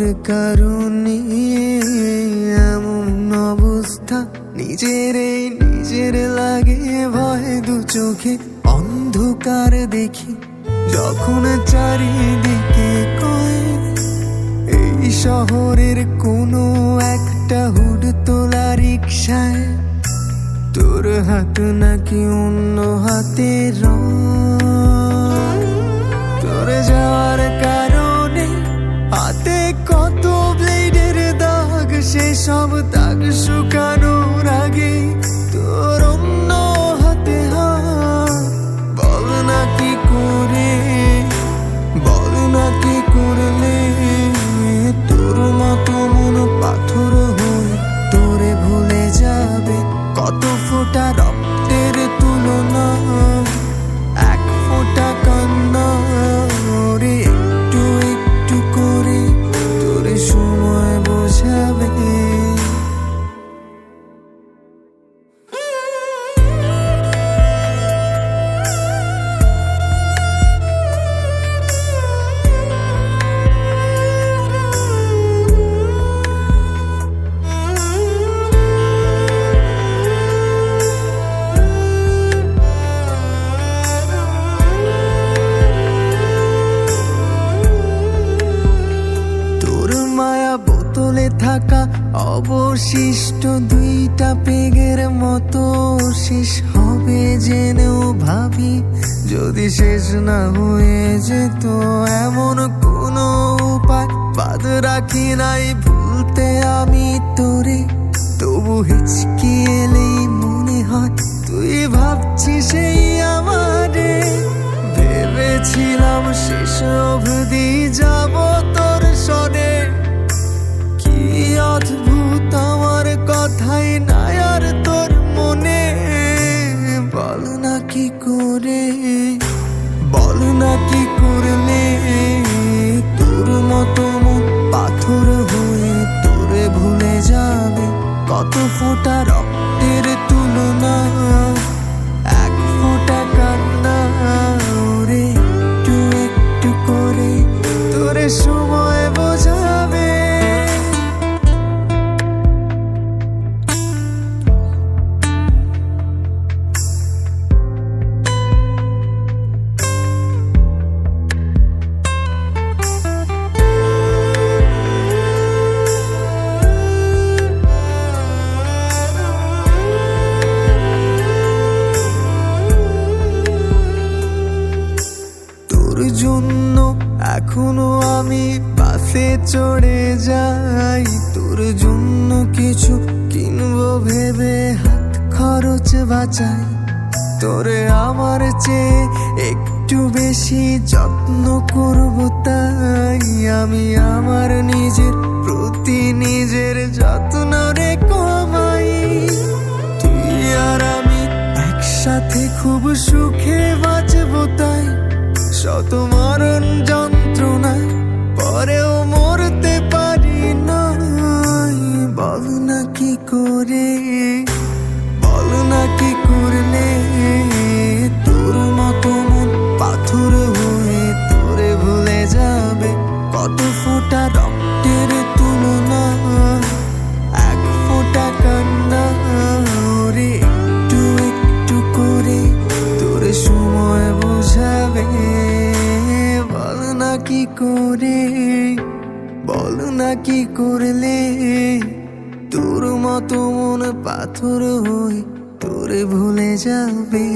কারণে এমন অবস্থা। নিজের নিজের লাগে ভয় দু চোখে অন্ধকার দেখি। যখন চারিদিকে কয়, এই শহরের কোনো একটা হুড তোলা রিক্সায় তোর হাত নাকি অন্য হাতে তোর সেসব অবশিষ্ট দুইটা পেগের মতো শেষ হবে জেনেও ভাবি, যদি শেষ না হয়ে যেত এমন কোনো উপায়। বাদ রাখি নাই ভুলতে আমি তোরে, তবু হিচকি এলেই মনে হয়, তুই ভাবছিস সেই আমারে। ভেবেছিলাম শেষ বল না কি করলে? তোর মতো পাথর হয়ে তোরে ভুলে যাবে। কত ফোটা রক্তের তুলনা জন্য এখনও আমি বাসে চড়ে যাই। তোর জন্য কিছু কিনবো ভেবে হাত খরচ বাঁচাই। তোরে আমার চেয়ে একটু বেশি যত্ন করব তাই। আমি আমার নিজের বল না কি করলে তোর মতো মন পাথর তোরে ভুলে যাবে। কত ফোঁটা রক্তের তুলনা, এক ফোঁটা কান্না রে একটু একটু করে তোর সময় বোঝাবে। বল না কি করে, বল না কি করলে মতো মন পাথর হয়ে তোরে ভুলে যাবে।